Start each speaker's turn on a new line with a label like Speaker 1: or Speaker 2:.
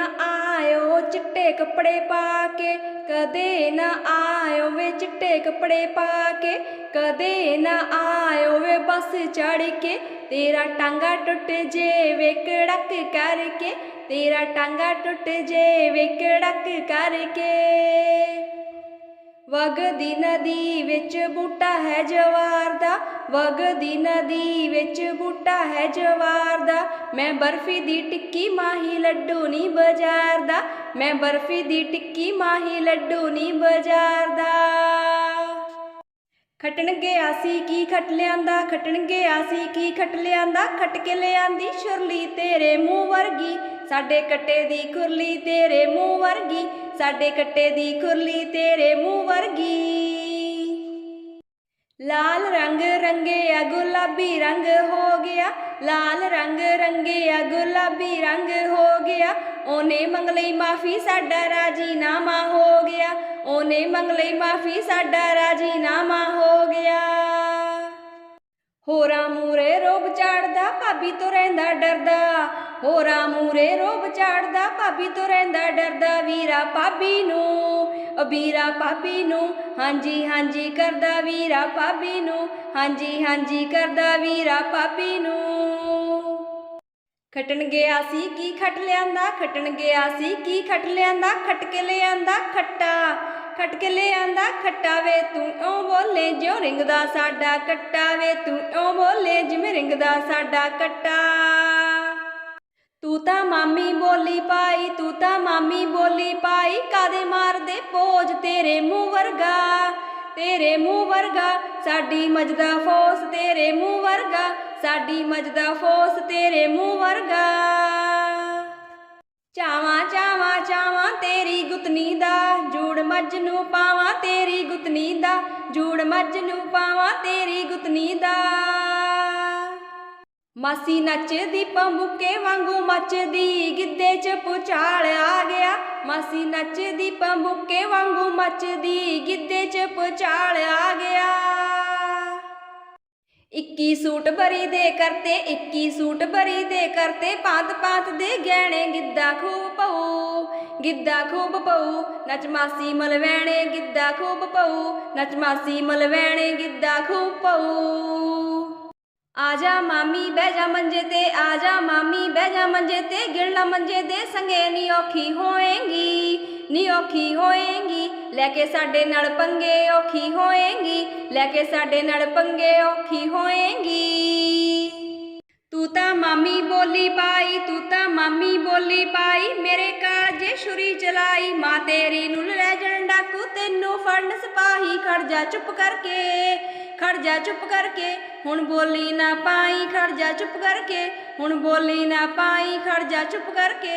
Speaker 1: ਨਾ ਆਇਓ ਚਿੱਟੇ ਕੱਪੜੇ ਪਾ ਕੇ, ਕਦੇ ਨਾ ਆਇਓ ਵੇ ਚਿੱਟੇ ਕੱਪੜੇ ਪਾ ਕੇ, ਕਦੇ ਨਾ ਆਇਓ ਵੇ ਬੱਸ ਚੜ ਕੇ, ਤੇਰਾ ਟਾਂਗਾ ਟੁੱਟ ਜੇ ਵੇ ਕੜਕ ਕਰਕੇ, ਤੇਰਾ ਟਾਂਗਾ ਟੁੱਟ ਜੇ ਵੇ ਕੜਕ ਕਰਕੇ। ਵਗਦੀ ਨਦੀ ਵਿੱਚ ਬੂਟਾ ਹੈ ਜਵਾਰ ਦਾ ਵਗਦੀ ਨਦੀ ਵਿੱਚ ਬੂਟਾ ਹੈ ਜਵਾਰ ਦਾ। ਮੈਂ ਬਰਫੀ ਦੀ ਟਿੱਕੀ ਮਾਹੀ ਲੱਡੂ ਨਹੀਂ ਬਾਜ਼ਾਰ ਦਾ, ਮੈਂ ਬਰਫੀ ਦੀ ਟਿੱਕੀ ਮਾਹੀ ਲੱਡੂ ਨਹੀਂ ਬਾਜ਼ਾਰ ਦਾ। ਖਟਣ ਗਿਆ ਸੀ ਕੀ ਖਟ ਲਿਆਂਦਾ ਖਟਣ ਗਿਆ ਸੀ ਕੀ ਖਟ ਲਿਆਂਦਾ, ਖਟ ਕੇ ਲਿਆਂਦੀ ਸ਼ੁਰਲੀ ਤੇਰੇ ਮੂੰਹ ਵਰਗੀ। ਸਾਡੇ ਕੱਟੇ ਦੀ ਖੁਰਲੀ ਤੇਰੇ ਮੂੰਹ ਵਰਗੀ, ਸਾਡੇ ਕੱਟੇ ਦੀ ਖੁਰਲੀ ਤੇ ਮੂੰਹ ਲਾਲ ਰੰਗ ਰੰਗਿਆ ਗੁਲਾਬੀ ਰੰਗ ਹੋ ਗਿਆ। ਲਾਲ ਰੰਗ ਰੰਗਿਆ ਗੁਲਾਬੀ ਰੰਗ ਹੋ ਗਿਆ। ਉਹਨੇ ਮੰਗ ਲਈ ਮਾਫੀ, ਸਾਡਾ ਰਾਜੀਨਾਮਾ ਹੋ ਗਿਆ। ਉਹਨੇ ਮੰਗ ਲਈ ਮਾਫੀ, ਸਾਡਾ ਰਾਜੀਨਾਮਾ ਹੋ ਗਿਆ। ਹੋਰ ਰੋਬ ਝਾੜਦਾ ਭਾਬੀ ਤੋਂ ਰਹਿੰਦਾ ਡਰਦਾ। ਹੋਰਾਂ ਮੂਰੇ ਰੋਬ ਝਾੜਦਾ ਭਾਬੀ ਤੋਂ ਰਹਿੰਦਾ ਡਰਦਾ। ਵੀਰਾ ਭਾਬੀ ਨੂੰ ਵੀਰਾ ਭਾਬੀ ਨੂੰ, ਹਾਂਜੀ ਹਾਂਜੀ ਕਰਦਾ ਵੀਰਾ ਭਾਬੀ ਨੂੰ, ਹਾਂਜੀ ਹਾਂਜੀ ਕਰਦਾ ਵੀਰਾ ਭਾਬੀ ਨੂੰ। ਖਟਣ ਗਿਆ ਸੀ, ਕੀ ਖਟ ਲਿਆਂਦਾ? ਖਟਣ ਗਿਆ ਸੀ, ਕੀ ਖਟ ਲਿਆਂਦਾ? ਖਟ ਕੇ ਲਿਆਂਦਾ ਖੱਟਾ। ਖਟ ਕੇ ਲਿਆਂਦਾ ਖੱਟਾ ਵੇ ਤੂੰ ਓ ਬੋਲੇ ਜਿਉ ਰਿੰਗਦਾ ਸਾਡਾ ਕੱਟਾ ਵੇ ਤੂੰ ਓ ਬੋਲੇ ਜਿਵੇਂ ਰਿੰਗਦਾ ਸਾਡਾ ਕੱਟਾ। ਤੂੰ ਤਾਂ ਮਾਮੀ ਬੋਲੀ ਪਾਈ, ਤੂੰ ਤਾਂ ਮਾਮੀ ਬੋਲੀ ਪਾਈ, ਕਾਦੇ ਮਾਰਦੇ ਪੋਜ ਤੇਰੇ ਮੂੰਹ ਵਰਗਾ? ਤੇਰੇ ਮੂੰਹ ਵਰਗਾ, ਸਾਡੀ ਮਜਦਾ ਫੋਸ ਤੇਰੇ ਮੂੰਹ ਵਰਗਾ, ਸਾਡੀ ਮਜਦਾ ਫੋਸ ਤੇਰੇ ਮੂੰਹ ਵਰਗਾ। ਚਾਵਾਂ ਚਾਵਾਂ ਚਾਵਾਂ ਤੇਰੀ ਗੁੱਤਨੀ ਦਾ ਮੱਝ ਨੂੰ ਪਾਵਾਂ ਤੇਰੀ ਗੁੱਤਨੀ ਦਾ ਜੂੜ ਮੱਝ ਨੂੰ ਪਾਵਾਂ ਤੇਰੀ ਗੁੱਤਨੀ ਦਾ ਮਾਸੀ ਨੱਚਦੀ ਪੰਬੂਕੇ ਵਾਂਗੂ ਮੱਚਦੀ, ਗਿੱਧੇ 'ਚ ਪੁਚਾਲ ਆ ਗਿਆ। ਮਾਸੀ ਨੱਚਦੀ ਪੰਬੂਕੇ ਵਾਂਗੂ ਮੱਚਦੀ, ਗਿੱਧੇ 'ਚ ਪੁਚਾਲ ਆ ਗਿਆ। 21 ਸੂਟ ਬਰੀ ਦੇ ਕਰਤੇ 21 ਸੂਟ ਬਰੀ ਦੇ ਕਰਤੇ, ਪਾਤ ਪਾਤ ਦੇ ਗਹਿਣੇ ਗਿੱਧਾ ਖੂਬ ਪਊ, ਗਿੱਧਾ ਖੂਬ ਪਊ, ਨਚ ਮਾਸੀ ਮਲਵੈਣੇ ਗਿੱਧਾ ਖੂਬ ਪਊ, ਨਚ ਮਾਸੀ ਮਲਵੈਣੇ ਗਿੱਧਾ ਖੂਬ ਪਊ। ਆਜਾ ਮਾਮੀ ਬਹਿ ਜਾ ਮੰਜੇ ਤੇ ਆਜਾ ਮਾਮੀ ਬਹਿ ਜਾ ਮੰਜੇ ਤੇ ਗਿਣਲਾ ਮੰਜੇ ਦੇ ਸੰਗੇ ਨੀ ਔਖੀ ਹੋਏਗੀ। ਨੀ ਔਖੀ ਹੋਏਗੀ, ਲੈ ਕੇ ਸਾਡੇ ਨਾਲ ਪੰਗੇ ਔਖੀ ਹੋਏਗੀ, ਲੈ ਕੇ ਸਾਡੇ ਨਾਲ ਪੰਗੇ ਔਖੀ ਹੋਏਗੀ। ਤੂੰ ਤਾਂ ਮਾਮੀ ਬੋਲੀ ਪਾਈ, ਤੂੰ ਤਾਂ ਮਾਮੀ ਬੋਲੀ ਪਾਈ, ਮੇਰੇ ਕਾਲਜੇ ਛੁਰੀ ਚਲਾਈ, ਮਾਂ ਤੇਰੀ ਨੂੰ ਲੈ ਜਾਣ ਡਾਕੂ, ਤੈਨੂੰ ਫੜਨ ਸਿਪਾਹੀ ਖੜ ਜਾ ਚੁੱਪ ਕਰਕੇ ਖੜ ਜਾ ਚੁੱਪ ਕਰਕੇ, ਹੁਣ ਬੋਲੀ ਨਾ ਪਾਈ ਖੜ ਜਾ ਚੁੱਪ ਕਰਕੇ, ਹੁਣ ਬੋਲੀ ਨਾ ਪਾਈ ਖੜ ਜਾ ਚੁੱਪ ਕਰਕੇ।